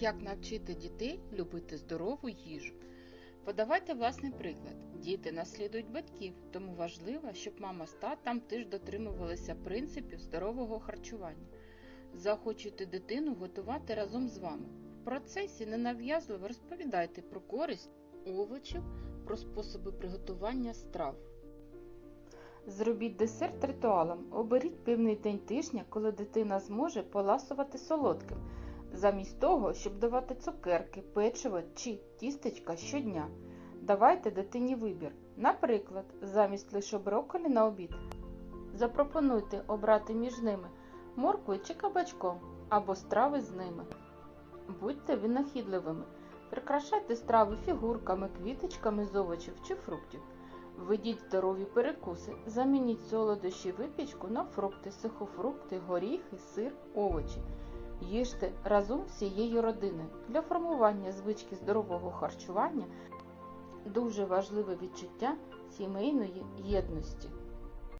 як навчити дітей любити здорову їжу. Подавайте власний приклад. Діти наслідують батьків, тому важливо, щоб мама з татом теж дотримувалися принципів здорового харчування. Заохочуйте дитину готувати разом з вами. В процесі ненав'язливо розповідайте про користь овочів, про способи приготування страв. Зробіть десерт ритуалом. Оберіть певний день тижня, коли дитина зможе поласувати солодким, замість того, щоб давати цукерки, печиво чи тістечка щодня. Давайте дитині вибір. Наприклад, замість лише брокколі на обід. Запропонуйте обрати між ними морквою чи кабачком або страви з ними. Будьте винахідливими. Прикрашайте страви фігурками, квіточками з овочів чи фруктів. Введіть здорові перекуси, замініть солодощі випічку на фрукти, сухофрукти, горіхи, сир, овочі. Їжте разом всією родиною. Для формування звички здорового харчування дуже важливе відчуття сімейної єдності.